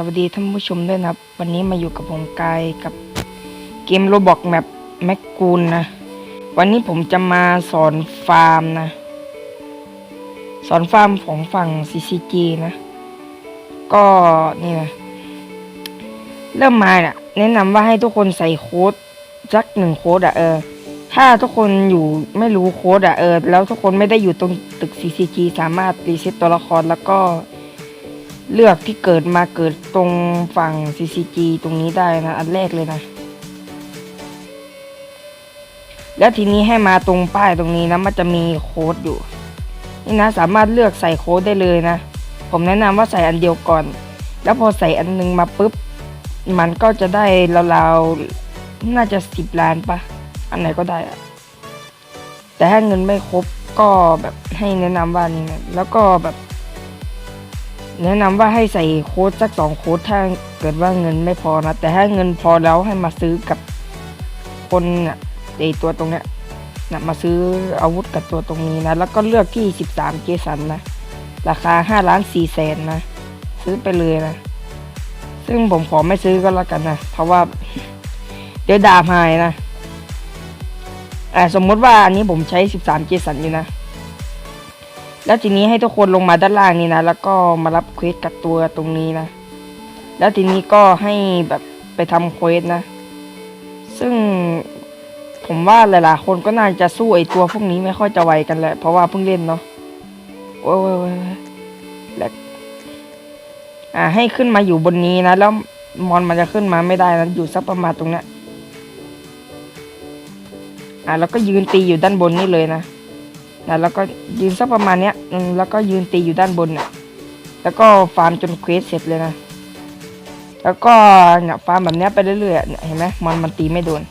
สวัสดีท่านผู้ชมด้วยนะครับ วันนี้มาอยู่กับผมกายกับเกมโรบอกแมปแมกกูนนะ วันนี้ผมจะมาสอนฟาร์มนะ สอนฟาร์มของฝั่ง CCG นะ ก็นี่นะเริ่มมาเนี่ยแนะนำว่าให้ทุกคนใส่โค้ดสักหนึ่งโค้ดอะเออ ถ้าทุกคนอยู่ไม่รู้โค้ดอะเออ แล้วทุกคนไม่ได้อยู่ตรงตึก CCG สามารถรีเซ็ตตัวละครแล้วก็ เลือกที่เกิดมาเกิดตรงฝั่ง CCG ตรงนี้ได้นะ อันแรกเลยนะ แล้วทีนี้ให้มาตรงป้ายตรงนี้นะมันจะมีโค้ดอยู่ นี่นะสามารถเลือกใส่โค้ดได้เลยนะ ผมแนะนำว่าใส่อันเดียวก่อน แล้วพอใส่อันนึงมาปุ๊บ มันก็จะได้ราวๆน่าจะสิบล้านปะอันไหนก็ได้อะแต่ถ้าเงินไม่ครบก็แบบให้แนะนำว่านี่นะแล้วก็แบบ แนะนำว่าให้ใส่โค้ดสักสองโค้ดถ้าเกิดว่าเงินไม่พอนะ แต่ถ้าเงินพอแล้วให้มาซื้อกับคนน่ะไอตัวตรงเนี้ยนะมาซื้ออาวุธกับตัวตรงนี้นะ แล้วก็เลือกที่ 13เจสันนะ ราคา 5 ล้าน4แสนนะ ซื้อไปเลยนะ ซึ่งผมขอไม่ซื้อก็แล้วกันนะ เพราะว่า เดี๋ยวดาบหายนะอ่าสมมติว่าอันนี้ผมใช้ 13เจสันอยู่นะ แล้วทีนี้ให้ทุกคนลงมาด้านล่างนี่นะ แล้วก็มารับเควสกับตัวตรงนี้นะ แล้วทีนี้ก็ให้แบบไปทำเควสนะ ซึ่งผมว่าหลายๆคนก็น่าจะสู้ไอตัวพวกนี้ไม่ค่อยจะไวกันแหละ เพราะว่าเพิ่งเล่นเนาะโอ้ยโอ้ยโอ้ยแหลกอ่า ให้ขึ้นมาอยู่บนนี้นะ แล้วมอนมันจะขึ้นมาไม่ได้นะ อยู่สักประมาณตรงนี้อ่าแล้วก็ยืนตีอยู่ด้านบนนี่เลยนะ นะแล้วก็ยืนสักประมาณเนี้ยแล้วก็ยืนตีอยู่ด้านบนเนี่ยแล้วก็ฟาร์มจนเควสเสร็จเลยนะ แล้วก็เนี่ยฟาร์มแบบเนี้ยไปเรื่อยๆเห็นไหมมันมันตีไม่โดน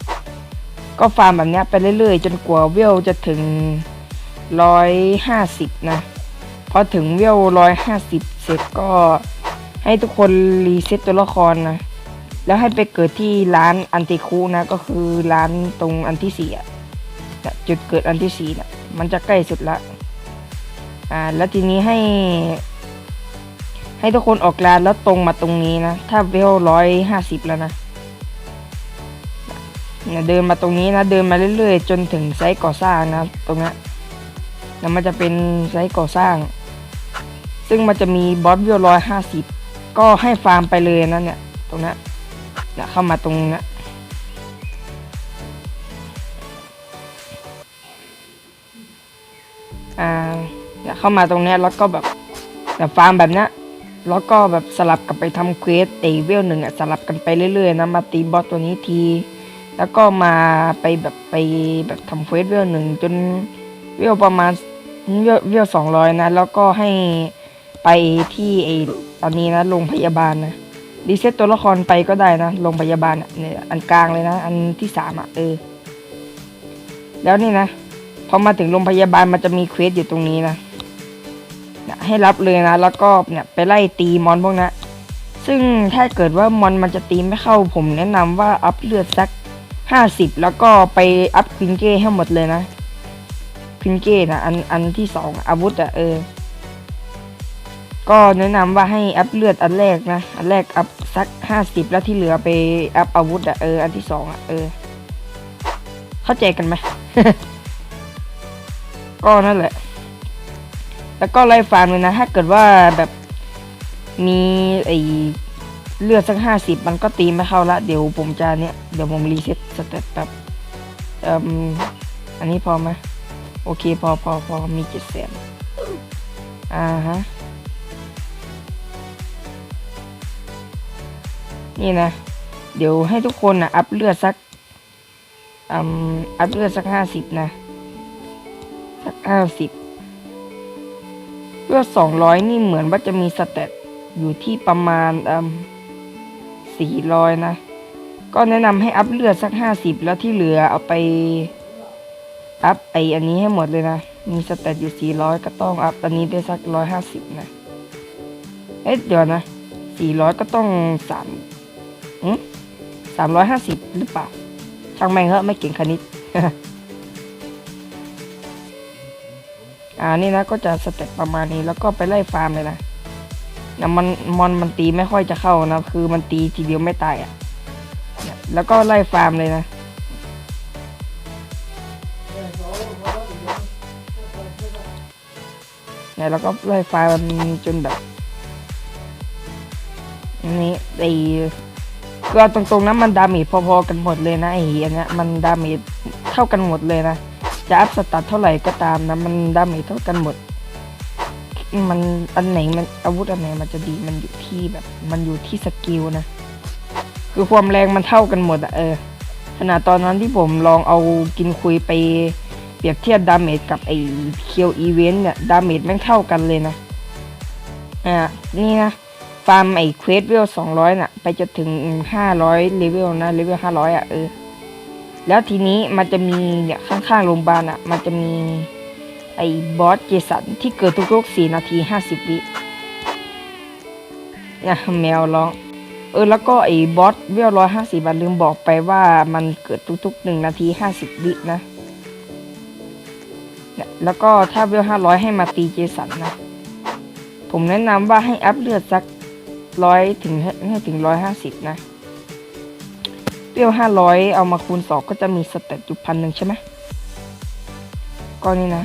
ก็ฟาร์มแบบเนี้ยไปเรื่อยๆ จนกว่าเวลจะถึงร้อยห้าสิบนะพอถึงเวลร้อยห้าสิบเสร็จก็ให้ทุกคนรีเซ็ตตัวละครนะแล้วให้ไปเกิดที่ร้านอันติคูนะก็คือร้านตรงอันที่สี่จุดเกิดอันที่สี่นี่ย มันจะใกล้สุดละ อ่า แล้วทีนี้ให้ ให้ทุกคนออกลานแล้วตรงมาตรงนี้นะ ถ้าเวลร้อยห้าสิบแล้วนะเนี่ยเดินมาตรงนี้นะ เดินมาเรื่อยๆ จนถึงไซต์ก่อสร้างนะ ตรงนี้แล้วมันจะเป็นไซต์ก่อสร้าง ซึ่งมันจะมีบอสเวลร้อยห้าสิบก็ให้ฟาร์มไปเลยนะเนี่ย ตรงนี้เนี่ยเข้ามาตรงนี้ เนี่ยเข้ามาตรงเนี้ยแล้วก็แบบแบบฟาร์มแบบเนี้ยแล้วก็แบบสลับกับไปทำเควสเอเวลหนึ่งอะสลับกันไปเรื่อยๆนะมาตีบอสตัวนี้ที แล้วก็มาไปแบบไปแบบทำเควสเวลหนึ่งจนเวลประมาณเวลเวลสองร้อยนะ แล้วก็ให้ไปที่ไอตอนนี้นะโรงพยาบาลนะรีเซ็ตตัวละครไปก็ได้นะโรงพยาบาลเนี่ยอันกลางเลยนะ อันที่สามอะเออ แล้วนี่นะพอมาถึงโรงพยาบาลมันจะมีเควสอยู่ตรงนี้นะ ให้รับเลยนะ แล้วก็เนี่ยไปไล่ตีมอนพวกนั้นซึ่งถ้าเกิดว่ามอนมันจะตีไม่เข้าผมแนะนำว่าอัพเลือดสักห้าสิบแล้วก็ไปอัพควินเก้ให้หมดเลยนะควินเก้นะอันอันที่สองอาวุธอะเออ ก็แนะนำว่าให้อัพเลือดอันแรกนะ อันแรกอัพสักห้าสิบแล้วที่เหลือไปอัพอาวุธอะเออ อันที่สองอะเออ เข้าใจกันไหมก็นั่นแหละ แล้วก็ไล่ฟาร์มเลยนะ ถ้าเกิดว่าแบบมีไอเลือดสักห้าสิบมันก็ตีไม่เข้าละ เดี๋ยวผมจะเนี่ย เดี๋ยวผมรีเซ็ตสเตตแบบเอ่มอันนี้พอไหมโอเคพอพอพอมีเจ็ดแสนอ่าฮะ นี่นะ เดี๋ยวให้ทุกคนนะอัพเลือดสักอัพเลือดสักห้าสิบนะ สักห้าสิบ เลือดสองร้อยนี่เหมือนว่าจะมีสเตตอยู่ที่ประมาณสี่ร้อยนะ ก็แนะนำให้อัพเลือดสักห้าสิบแล้วที่เหลือเอาไป อัพไออันนี้ให้หมดเลยนะ มีสเตตอยู่สี่ร้อยก็ต้องอัพอันนี้ได้สักร้อยห้าสิบนะเอ๊ะเดี๋ยวนะสี่ร้อยก็ต้องสามสามร้อยห้าสิบหรือเปล่าช่างแม่งเหอะไม่เก่งคณิต อ่านี่นะก็จะสเต็ปประมาณนี้แล้วก็ไปไล่ฟาร์มเลยนะนี่ยมันมอนมันตีไม่ค่อยจะเข้านะ คือมันตีทีเดียวไม่ตายอะ่ะแล้วก็ไล่ฟาร์มเลยนะเนี่ยแล้วก็ไล่ฟาร์มจนแบบอันนี้ไอ้ก็ตรงๆนั้นมันดาเมจพอๆกันหมดเลยนะไอ้เนี้ยมันดาเมจเท่ากันหมดเลยนะ จะอัพสตัทเท่าไหร่ก็ตามนะมันดาเมจเท่ากันหมด มันอันไหนมันอาวุธอันไหนมันจะดีมันอยู่ที่แบบ มันอยู่ที่สกิลนะ คือความแรงมันเท่ากันหมดอะเออขนาดตอนนั้นที่ผมลองเอากินคุยไปเปรียบเทียบดาเมจกับไอ้เคียวอีเวนต์เนี่ย ดาเมจแม่งเท่ากันเลยนะ อ่า นี่นะ ฟาร์มไอ้เควสเวลสองร้อยน่ะ ไปจนถึงห้าร้อยเลเวลนะเลเวลห้าร้อยอะเออ แล้วทีนี้มันจะมีเนี่ยข้างๆโรงพยาบาลอะ มันจะมีไอ้บอสเจสันที่เกิดทุกๆสี่นาทีห้าสิบวิเนี่ยแมวร้องเออแล้วก็ไอ้บอสเวลร้อยห้าสิบลืมบอกไปว่ามันเกิดทุกๆหนึ่งนาทีห้าสิบวินะเนี่ยแล้วก็ถ้าเวลห้าร้อยให้มาตีเจสันนะ ผมแนะนำว่าให้อัพเลือดสักร้อยถึงให้ให้ถึงร้อยห้าสิบนะ เปรี้ยวห้าร้อยเอามาคูณสองก็จะมีสเตตอยู่พันหนึ่งใช่ไหมก็นี่นะ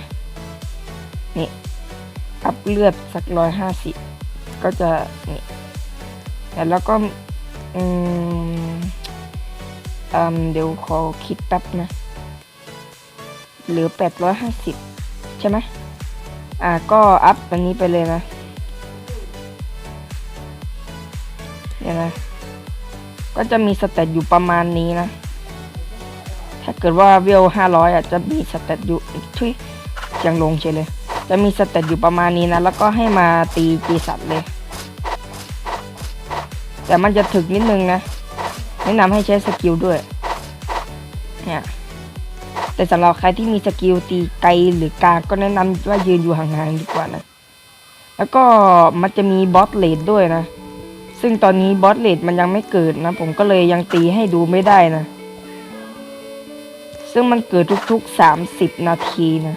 นี่อัพเลือดสักร้อยห้าสิบก็จะนี่แต่แล้วก็อืมอืมเดี๋ยวขอคิดแป๊บนะหลือแปดร้อยห้าสิบใช่ไหมอ่าก็อัพอันนี้ไปเลยนะเนี่ยวนะ ก็จะมีสเตตอยู่ประมาณนี้นะ ถ้าเกิดว่าเวลห้าร้อยอะจะมีสเตตอยู่ทุยยังลงเฉยเลย จะมีสเตตอยู่ประมาณนี้นะ แล้วก็ให้มาตีจีสัตว์เลย แต่มันจะถึกนิดนึงนะ แนะนำให้ใช้สกิลด้วย เนี่ย แต่สำหรับใครที่มีสกิลตีไกลหรือกลางก็แนะนำว่ายืนอยู่ห่างๆดีกว่านะ แล้วก็มันจะมีบอสเลดด้วยนะ ซึ่งตอนนี้บอสเลดมันยังไม่เกิดนะ ผมก็เลยยังตีให้ดูไม่ได้นะ ซึ่งมันเกิดทุกๆสามสิบนาทีนะ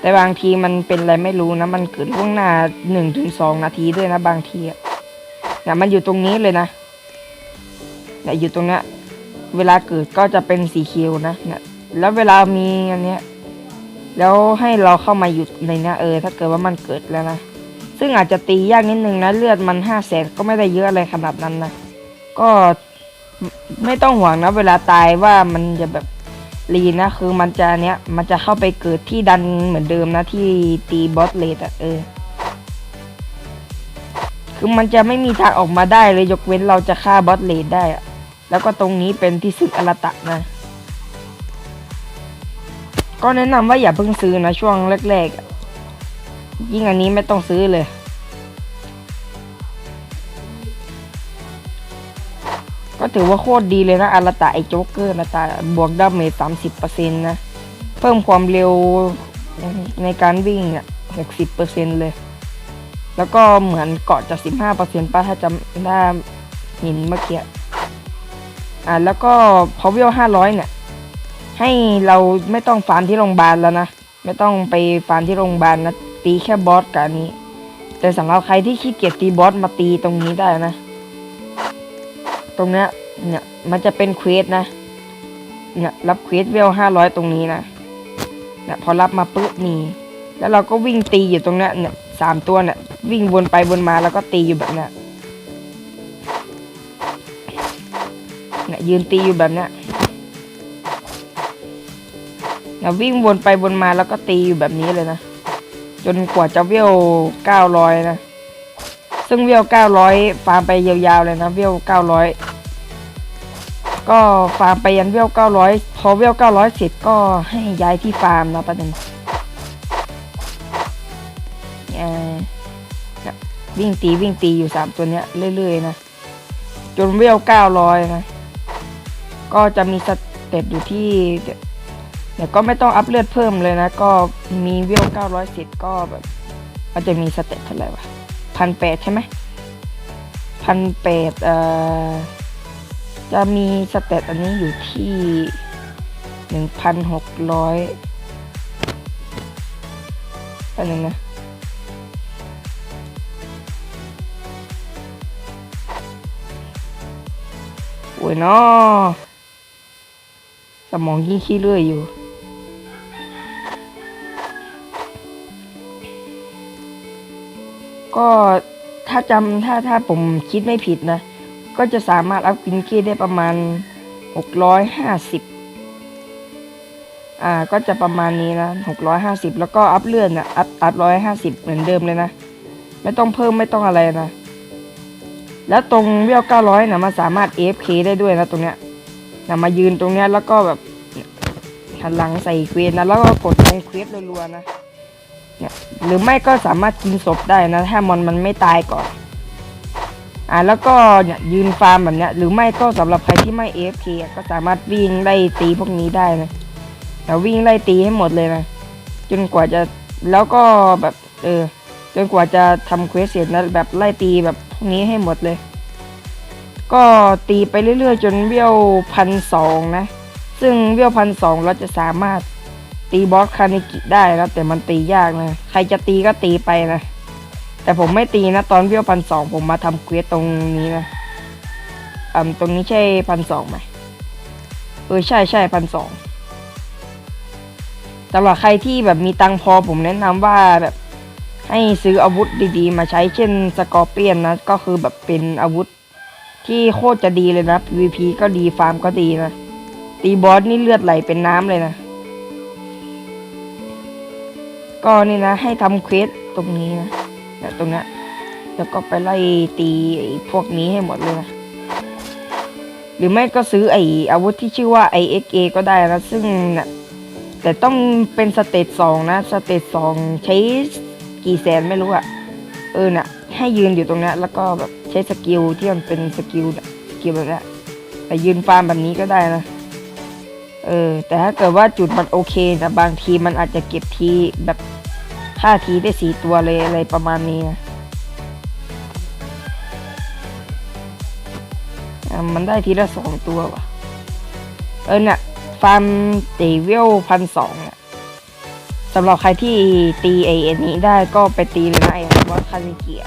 แต่บางทีมันเป็นอะไรไม่รู้นะ มันเกิดล่วงหน้าหนึ่งถึงสองนาทีด้วยนะบางทีอะเนี่ยมันอยู่ตรงนี้เลยนะเนี่ยอยู่ตรงเนี้ยเวลาเกิดก็จะเป็นสีเขียวนะเนี่ยแล้วเวลามีอันเนี้ยแล้วให้เราเข้ามาอยู่ในเนี้ยเออ ถ้าเกิดว่ามันเกิดแล้วนะ ซึ่งอาจจะตียากนิดนึงนะเลือดมันห้าแสนก็ไม่ได้เยอะอะไรขนาดนั้นนะก็ไม่ต้องห่วงนะเวลาตายว่ามันจะแบบรีนะคือมันจะเนี้ยมันจะเข้าไปเกิดที่ดันเหมือนเดิมนะที่ตีบอสเลดอะเออ คือมันจะไม่มีทางออกมาได้เลยยกเว้นเราจะฆ่าบอสเลดได้อะแล้วก็ตรงนี้เป็นที่สึกอรตะนะ ก็แนะนำว่าอย่าเพิ่งซื้อนะช่วงแรกๆ ยิ่งอันนี้ไม่ต้องซื้อเลย ก็ถือว่าโคตรดีเลยนะอารตะไอโจ๊กเกอร์นะตาบวกดาเมจสามสิบเปอร์เซ็นต์นะ เพิ่มความเร็วในการวิ่งเนี่ยหกสิบเปอร์เซ็นต์เลย แล้วก็เหมือนเกาะจากสิบห้าเปอร์เซ็นต์ป้าถ้าจำได้เห็นเมื่อกี้อ่าแล้วก็พอเวลห้าร้อยเนี่ย ให้เราไม่ต้องฟาร์มที่โรงพยาบาลแล้วนะ ไม่ต้องไปฟาร์มที่โรงพยาบาลนะ ตีแค่บอสกับอันนี้ แต่สำหรับใครที่ขี้เกียจตีบอสมาตีตรงนี้ได้นะ ตรงเนี้ยเนี่ยมันจะเป็นเควสนะ เนี่ยรับเควสเวลห้าร้อยตรงนี้นะเนี่ยพอรับมาปุ๊บนี่แล้วเราก็วิ่งตีอยู่ตรงเนี้ยเนี่ยสามตัวเนี่ยวิ่งวนไปวนมาแล้วก็ตีอยู่แบบเนี้ยเนี่ยยืนตีอยู่แบบเนี้ยเนี่ยวิ่งวนไปวนมาแล้วก็ตีอยู่แบบนี้เลยนะ จนกว่าจะเวลเก้าร้อยนะ ซึ่งเวลเก้าร้อยฟาร์มไปยาวๆเลยนะเวลเก้าร้อยก็ฟาร์มไปยันเวลเก้าร้อยพอเวลเก้าร้อยเสร็จก็ให้ย้ายที่ฟาร์มนะประเด็นเอ่อเนี่ยวิ่งตีวิ่งตีอยู่สามตัวเนี้ยเรื่อยๆนะ จนเวลเก้าร้อยนะ ก็จะมีสเต็ปอยู่ที่ เดี๋ยวก็ไม่ต้องอัพเลือดเพิ่มเลยนะ ก็มีเวล910 ก็แบบมันจะมีสเตตเท่าไหร่วะพันแปดใช่ไหมพันแปดเอ่อจะมีสเตตอันนี้อยู่ที่หนึ่งพันหกร้อยอันนึงนะโอ้ยนาะสมองยี่ขี้เลื่อยอยู่ ก็ถ้าจำถ้าถ้าผมคิดไม่ผิดนะ ก็จะสามารถอัพกินกี้ได้ประมาณหกร้อยห้าสิบอ่า ก็จะประมาณนี้นะหกร้อยห้าสิบแล้วก็อัพเลื่อนนะอัพอัพร้อยห้าสิบเหมือนเดิมเลยนะ ไม่ต้องเพิ่มไม่ต้องอะไรนะ แล้วตรงเวลเก้าร้อยนะมันสามารถ AFK ได้ด้วยนะตรงเนี้ยนะมายืนตรงเนี้ยแล้วก็แบบหันหลังใส่เควสนะ แล้วก็กดลงเควสรัวๆนะเนี่ย หรือไม่ก็สามารถกินศพได้นะ ถ้ามอนมันไม่ตายก่อน อ่าแล้วก็เนี่ยยืนฟาร์มแบบเนี้ยหรือไม่ก็สำหรับใครที่ไม่ AFK อะก็สามารถวิ่งไล่ตีพวกนี้ได้นะแต่วิ่งไล่ตีให้หมดเลยนะจนกว่าจะแล้วก็แบบเออจนกว่าจะทำเควสเสร็จนะแบบไล่ตีแบบพวกนี้ให้หมดเลย ก็ตีไปเรื่อยๆ จนเบี้ยวพันสองนะ ซึ่งเบี้ยวพันสองเราจะสามารถ ตีบอสคานิกิได้นะแต่มันตียากนะ ใครจะตีก็ตีไปนะ แต่ผมไม่ตีนะ ตอนเบี้ยวพันสองผมมาทำเควสตรงนี้นะอืมตรงนี้ใช่พันสองไหมเออใช่ใช่พันสองสำหรับใครที่แบบมีตังพอผมแนะนำว่าแบบให้ซื้ออาวุธดีๆ มาใช้เช่นสกอร์เปียนนะ ก็คือแบบเป็นอาวุธที่โคตรจะดีเลยนะ PVP ก็ดีฟาร์มก็ดีนะ ตีบอสนี่เลือดไหลเป็นน้ำเลยนะ ก็นี่นะ ให้ทำเควสตรงนี้นะเนี่ยตรงนี้แล้วก็ไปไล่ตีไอ้พวกนี้ให้หมดเลยนะหรือไม่ก็ซื้อไอ้อาวุธที่ชื่อว่า IXA ก็ได้นะซึ่งเนี่ยแต่ต้องเป็นสเตจสองนะสเตจสองใช้กี่แสนไม่รู้อะเออเนี่ยให้ยืนอยู่ตรงนี้แล้วก็แบบใช้สกิลที่มันเป็นสกิลสกิลแบบนี้แต่ยืนฟาร์มแบบนี้ก็ได้นะ เออแต่ถ้าเกิดว่าจุดมันโอเคนะบางทีมันอาจจะเก็บทีแบบค่าทีได้สี่ตัวเลยอะไรประมาณนี้นะมันได้ทีละสองตัวว่ะ เออเนี่ยฟาร์มเตเวลพันสองเนี่ยสำหรับใครที่ตีไอเอ็นนี้ได้ก็ไปตีเลยนะไอ้ว่าคาริเกีย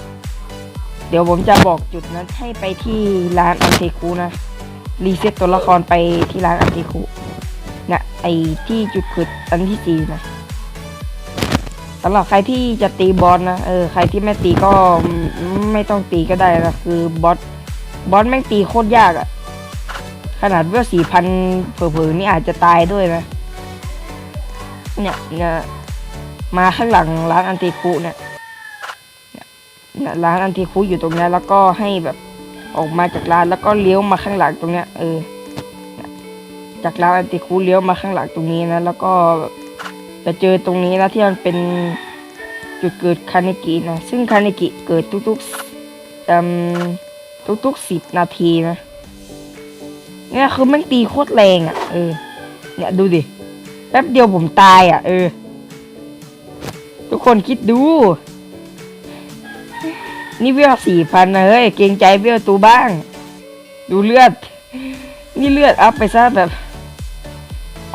เดี๋ยวผมจะบอกจุดนั้นให้ไปที่ร้านอันเทคูนะ รีเซ็ตตัวละครไปที่ร้านอันเทคู นี่ยไอที่จุดขุดอันที่สี่นะสำหรับใครที่จะตีบอสนะเออใครที่ไม่ตีก็ไม่ต้องตีก็ได้นะคือบอสบอสแม่งตีโคตรยากอะขนาดเวลสี่พันเผลอๆนี่อาจจะตายด้วยนะเนี่ยเนี่ยมาข้างหลังร้านอันติคุเนี่ยเนี่ยเนี่ยร้านอันติคุอยู่ตรงเนี้ยแล้วก็ให้แบบออกมาจากร้านแล้วก็เลี้ยวมาข้างหลังตรงเนี้ยเออ จากร้านอันติคูเลี้ยวมาข้างหลังตรงนี้นะ แล้วก็จะเจอตรงนี้นะที่มันเป็นจุดเกิดคานิกินะ ซึ่งคานิกิเกิดทุกๆอืมทุกๆสิบนาทีนะ เนี่ยคือแม่งตีโคตรแรงอะ เออ เนี่ยดูดิ แป๊บเดียวผมตายอะ เออ ทุกคนคิดดู นี่เวลสี่พันนะเฮ้ย เกรงใจเวลตูบ้าง ดูเลือด นี่เลือดอัพไปซะแบบ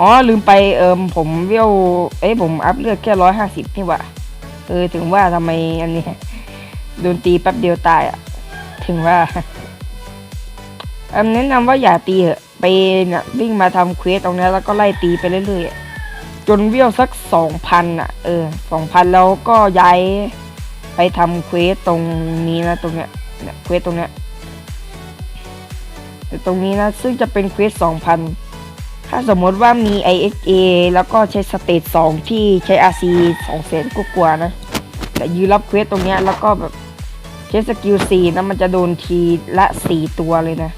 อ๋อลืมไปเอิมผมเวลเอ้ยผมอัพเลือดแค่ร้อยห้าสิบนี่ว่าเออถึงว่าทำไมอันนี้โดนตีแป๊บเดียวตายอะ ถึงว่าเอิมแนะนำว่าอย่าตีเหอะไปนี่ยวิ่งมาทำเควสตรงนี้แล้วก็ไล่ตีไปเรื่อยๆ จนเวลสักสองพันอะ เออสองพันแล้วก็ย้ายไปทำเควสตรงนี้นะตรงเนี้ยเนี่ยเควสตรงเนี้ยแต่ตรงนี้นะซึ่งจะเป็นเควสสองพัน ถ้าสมมติว่ามี IXA แล้วก็ใช้สเตจสองที่ใช้ RC สองแสนกว่านะ แต่ยืนรับเควสตรงเนี้ยแล้วก็แบบใช้สกิลสี่นะมันจะโดนทีละสี่ตัวเลยนะ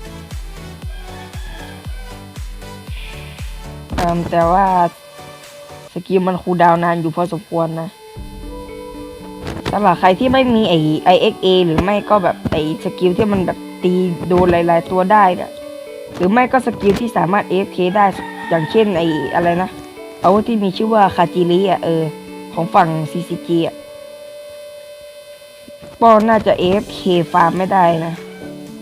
แต่ว่าสกิลมันคูดาวน์นานอยู่พอสมควรนะสำหรับใครที่ไม่มีไอ IXA หรือไม่ก็แบบไอสกิลที่มันแบบตีโดนหลาย ๆ ตัวได้เนี่ย หรือไม่ก็สกิลที่สามารถ AFK ได้อย่างเช่นไออะไรนะอาวุธที่มีชื่อว่าคาจิริอะเออ ของฝั่ง CCG อะก็น่าจะ AFK ฟาร์มไม่ได้นะ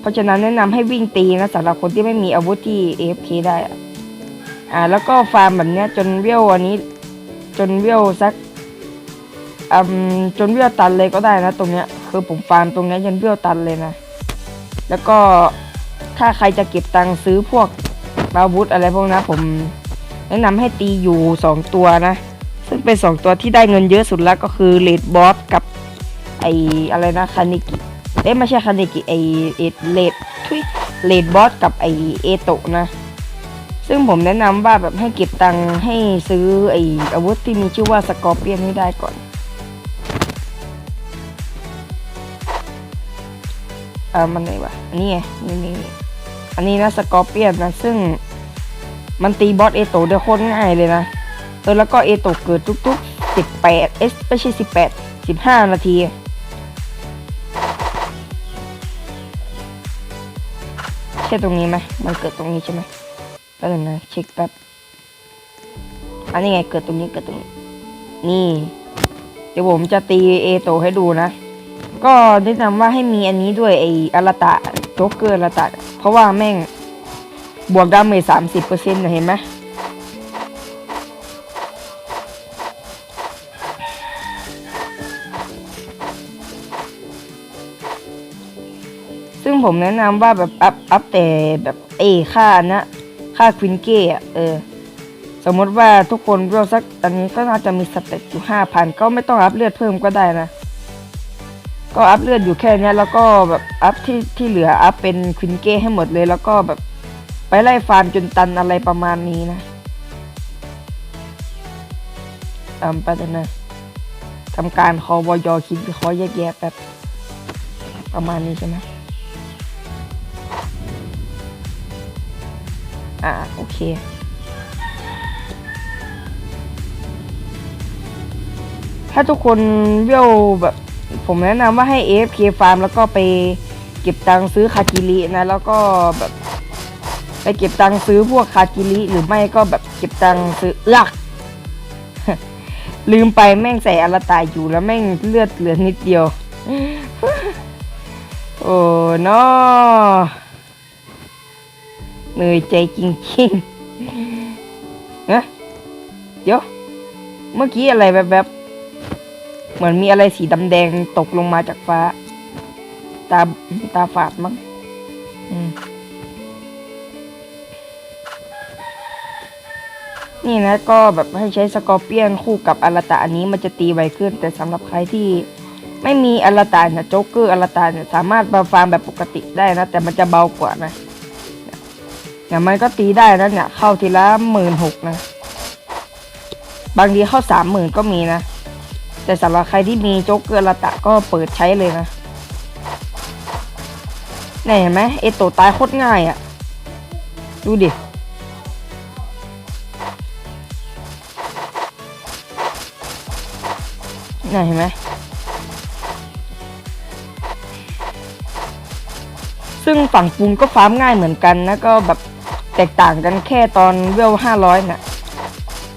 เพราะฉะนั้นแนะนำให้วิ่งตีนะสำหรับคนที่ไม่มีอาวุธที่ AFK ได้อะอ่าแล้วก็ฟาร์มแบบเนี้ยจนเวลอันนี้ จนเวลสักอืมจนเวลตันเลยก็ได้นะ ตรงเนี้ยคือผมฟาร์มตรงเนี้ยจนเวลตันเลยนะ แล้วก็ ถ้าใครจะเก็บตังค์ซื้อพวกอาวุธอะไรพวกนั้นผมแนะนำให้ตีอยู่สองตัวนะ ซึ่งเป็นสองตัวที่ได้เงินเยอะสุดแล้วก็คือเลดบอสกับไออะไรนะคานิกิเอ๊ะไม่ใช่คานิกิไอเอเลดทุยเลดบอสกับไอเอโตะนะ ซึ่งผมแนะนำว่าแบบให้เก็บตังค์ให้ซื้อไออาวุธที่มีชื่อว่าสกอร์เปียนให้ได้ก่อน ออมันไหนวะอันนี้ไงนี่นี่อันนี้นะสกอร์เปียนนะซึ่งมันตีบอสเอโตได้โคตรง่ายเลยนะเออแล้วก็เอโตเกิดทุกๆสิบแปดเอสไม่ใช่สิบแปดสิบห้านาที ใช่ตรงนี้ไหมมันเกิดตรงนี้ใช่ไหมแป๊บนึงนะเช็คแป๊บอันนี้ไงเกิดตรงนี้เกิดตรงนี้นี่ เดี๋ยวผมจะตีเอโตให้ดูนะ ก็แนะนำว่าให้มีอันนี้ด้วยไออาราตะโจ๊กเกอร์อาราตะ เพราะว่าแม่งบวกดาเมจสามสิบเปอร์เซ็นต์เห็นไหมซึ่งผมแนะนำว่าแบบอัพอัพแต่แบบเอค่านะ ค่าควินเก้อะเออ สมมติว่าทุกคนเรียวสักอันนี้ก็น่าจะมีสเต็ปอยู่ห้าพันก็ไม่ต้องอัพเลือดเพิ่มก็ได้นะ ก็อัพเลือดอยู่แค่นี้แล้วก็แบบอัพที่ที่เหลืออัพเป็นควินเก้ให้หมดเลย แล้วก็แบบไปไล่ฟาร์มจนตันอะไรประมาณนี้นะอืมไปเลยนะทำการคอวอยคิดคราะห์แยกแยะแบบประมาณนี้ใช่ไหมอ่าโอเคถ้าทุกคนเวลแบบ ผมแนะนำว่าให้ AFK ฟาร์มแล้วก็ไปเก็บตังค์ซื้อคากิรินะ แล้วก็แบบไปเก็บตังค์ซื้อพวกคากิริหรือไม่ก็แบบเก็บตังค์ซื้อเอื้อกลืมไปแม่งใส่อลตายอยู่แล้วแม่งเลือดเหลือนิดเดียว โอ้นอเหนื่อยใจจริงๆนะเดี๋ยว เมื่อกี้อะไรแบบๆ เหมือนมีอะไรสีดำแดงตกลงมาจากฟ้า ตาตาฝาดมั้งนี่นะก็แบบให้ใช้สกอร์เปียนคู่กับอลตะอันนี้มันจะตีไวขึ้น แต่สำหรับใครที่ไม่มีอลตะเนี่ยโจ๊กเกอร์อลตะเนี่ยสามารถมาฟาร์มแบบปกติได้นะ แต่มันจะเบากว่านะเนี่ยมันก็ตีได้นะเนี่ยเข้าทีละหมื่นหกนะ บางทีเข้าสามหมื่นก็มีนะ แต่สำหรับใครที่มีโจ๊กเกอร์ละตะก็เปิดใช้เลยนะเนี่ยเห็นไหมเอโตตายโคตรง่ายอะ่ะ ดูดิ เนี่ยเห็นไหมซึ่งฝั่งปูนก็ฟาร์มง่ายเหมือนกันนะก็แบบแตกต่างกันแค่ตอนเวลห้าร้อยน่ะ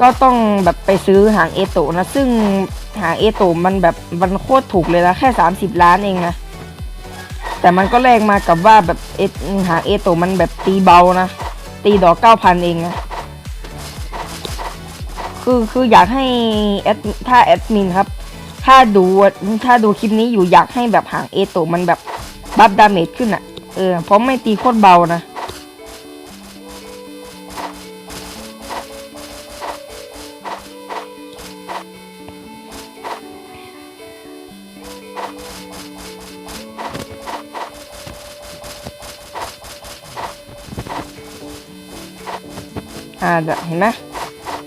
ก็ต้องแบบไปซื้อหางเอโตนะ ซึ่ง หางเอโตมันแบบมันโคตรถูกเลยนะแค่สามสิบล้านเองนะ แต่มันก็แลกมากับว่าแบบเอหางเอโตมันแบบตีเบานะ ตีดอกเก้าพันเองนะคือคืออยากให้แอดถ้าแอดมินครับ ถ้าดูถ้าดูคลิปนี้อยู่อยากให้แบบหางเอโตมันแบบบัฟดาเมจขึ้นอะเออเพราะไม่ตีโคตรเบานะาเดี๋ยเห็นไหม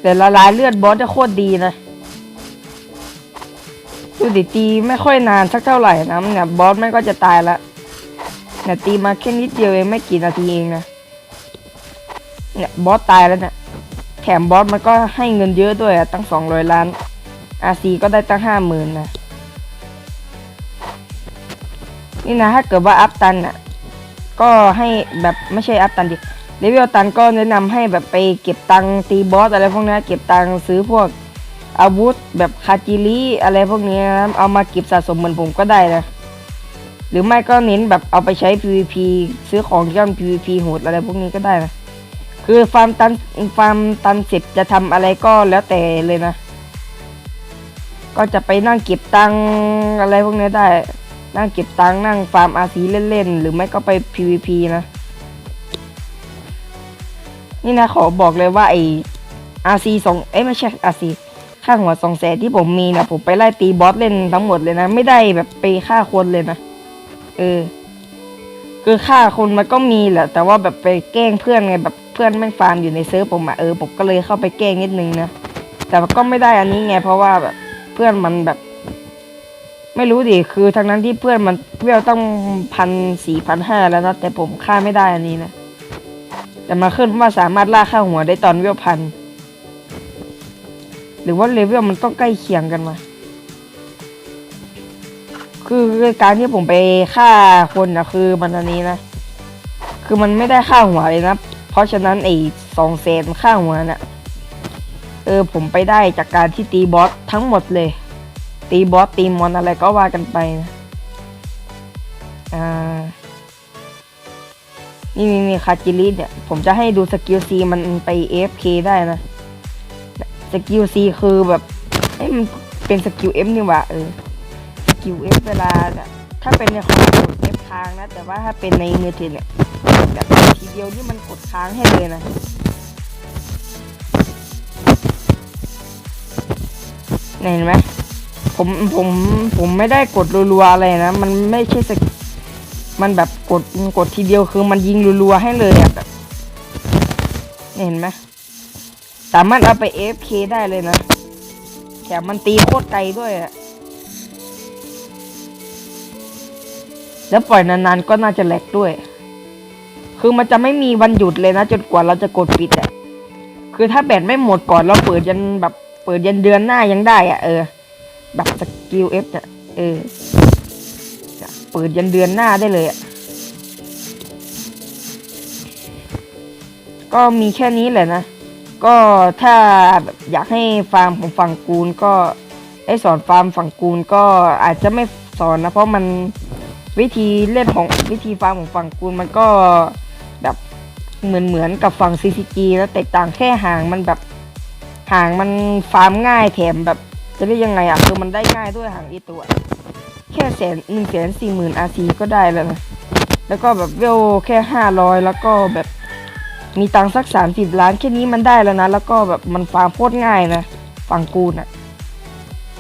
แต่ละลายเลือดบอสจะโคตรดีนะดูดิตีไม่ค่อยนานสักเท่าไหร่นะเนี่ยบอสไม่ก็จะตายละเนี่ยตีมาแค่นิดเดียวเองไม่กี่นาทีเองนะเนี่ยบอสตายแล้วเนี่ยแถมบอสมันก็ให้เงินเยอะด้วยอะตั้งสองร้อยล้านอาซีก็ได้ตั้งห้าหมื่นนะนี่นะถ้าเกิดว่าอัพตันอะก็ให้แบบไม่ใช่อัพตันดิ เลเวลตันก็แนะนำให้แบบไปเก็บตังตีบอสอะไรพวกนี้เก็บตังซื้อพวกอาวุธแบบคาจิริอะไรพวกนี้นะเอามาเก็บสะสมเหมือนผมก็ได้นะ หรือไม่ก็เน้นแบบเอาไปใช้ PVP ซื้อของย่อน PVP โหดอะไรพวกนี้ก็ได้นะ คือฟาร์มตันฟาร์มตันเสร็จจะทำอะไรก็แล้วแต่เลยนะ ก็จะไปนั่งเก็บตังอะไรพวกนี้ได้ นั่งเก็บตังนั่งฟาร์มอาซีเล่นๆหรือไม่ก็ไป PVP นะ นี่นะขอบอกเลยว่าไอ RC สองเอ้ยไม่ใช่ RC ค่าหัวสองแสนที่ผมมีนะผมไปไล่ตีบอสเล่นทั้งหมดเลยนะ ไม่ได้แบบไปฆ่าคนเลยนะ เออ คือฆ่าคนมันก็มีแหละ แต่ว่าแบบไปแกล้งเพื่อนไงแบบเพื่อนแม่งฟาร์มอยู่ในเซิร์ฟผมอะเออผมก็เลยเข้าไปแกล้งนิดนึงนะ แต่ก็ไม่ได้อันนี้ไง เพราะว่าแบบเพื่อนมันแบบ ไม่รู้ดิคือทั้งนั้นที่เพื่อนมันเวลต้องพันสี่พันห้าแล้วนะแต่ผมฆ่าไม่ได้อันนี้นะ แต่มาขึ้นว่าสามารถล่าค่าหัวได้ตอนเวลพัน หรือว่าเลเวลมันต้องใกล้เคียงกันมาคือการที่ผมไปฆ่าคนนะคือมันอันนี้นะ คือมันไม่ได้ค่าหัวเลยนะ เพราะฉะนั้นไอ้สองแสนค่าหัวน่ะเออผมไปได้จากการที่ตีบอสทั้งหมดเลย ตีบอสตีมอนอะไรก็ว่ากันไปนะอ่า นี่นี่นี่คาจิริเนี่ย ผมจะให้ดูสกิลซีมันไป AFK ได้นะ สกิลซีคือแบบเอ้มันเป็นสกิล F นี่หว่าเออ สกิล F เวลาถ้าเป็นในคอมกด F ค้างนะ แต่ว่าถ้าเป็นในมือถือเนี่ยแบบทีเดียวนี่มันกดค้างให้เลยนะเห็นไหมผมผมผมไม่ได้กดรัวๆอะไรนะ มันไม่ใช่สกิล มันแบบกดกดทีเดียวคือมันยิงรัวๆให้เลยอะแบบเห็นไหมสามารถเอาไป AFK ได้เลยนะแถมมันตีโคตรไกลด้วยอะแล้วปล่อยนานๆก็น่าจะแหลกด้วย คือมันจะไม่มีวันหยุดเลยนะจนกว่าเราจะกดปิดอะคือถ้าแบตไม่หมดก่อนเราเปิดยันแบบเปิดยันเดือนหน้ายังได้อะเออ แบบสกิลเอฟเนี่ยเออ เปิดยันเดือนหน้าได้เลยอะก็มีแค่นี้แหละนะ ก็ถ้าอยากให้ฟาร์มของฝั่งกูนก็ได้สอนฟาร์มฝั่งกูนก็อาจจะไม่สอนนะ เพราะมันวิธีเล่นของวิธีฟาร์มของฝั่งกูนมันก็แบบเหมือนเหมือนกับฝั่งซีซีจีแล้วแตกต่างแค่ห่างมันแบบห่างมันฟาร์มง่ายแถมแบบจะเรียกยังไงอะคือมันได้ง่ายด้วยห่างอีตัว แค่แสนหนึ่งแสนสี่หมื่นอาซีก็ได้แล้วนะ แล้วก็แบบเวลแค่ห้าร้อยแล้วก็แบบมีตังสักสามสิบล้านแค่นี้มันได้แล้วนะ แล้วก็แบบมันฟาร์มโคตรง่ายนะฝั่งกูน่ะ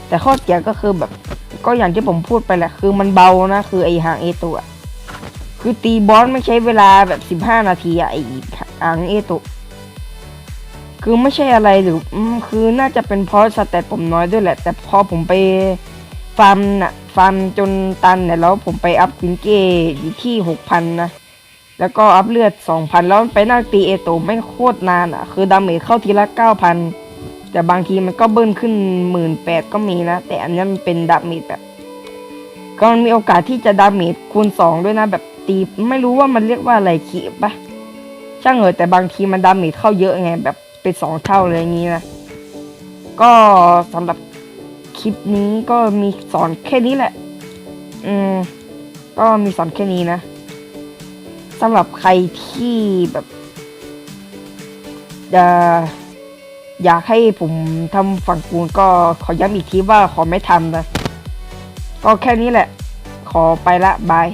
แต่ข้อเสียก็คือแบบก็อย่างที่ผมพูดไปแหละ คือมันเบานะ คือไอหางเอตัว คือตีบอสไม่ใช้เวลาแบบสิบห้านาทีอะไอหางเอตัวคือไม่ใช่อะไรหรือคือน่าจะเป็นเพราะสเตตผมน้อยด้วยแหละ แต่พอผมไปฟาร์มน่ะ ฟาร์มจนตันเนี่ยแล้วผมไปอัพควินเก้อยู่ที่หกพันนะ แล้วก็อัพเลือดสองพันแล้วไปนั่งตีเอโตไม่โคตรนานอะ คือดาเมจเข้าทีละเก้าพันแต่บางทีมันก็เบิ้ลขึ้นหมื่นแปดก็มีนะ แต่อันนี้มันเป็นดาเมจแบบ ก็มันมีโอกาสที่จะดาเมจคูณสองด้วยนะ แบบตีไม่รู้ว่ามันเรียกว่าอะไรขีบปะช่างเหอะแต่บางทีมันดาเมจเข้าเยอะไงแบบเป็นสองเท่าเลยอย่างนี้นะ ก็สำหรับ คลิปนี้ก็มีสอนแค่นี้แหละ อืม ก็มีสอนแค่นี้นะสำหรับใครที่แบบจะอยากให้ผมทำฝั่งกูนก็ขอย้ำอีกทีว่าขอไม่ทำนะ ก็แค่นี้แหละ ขอไปละบาย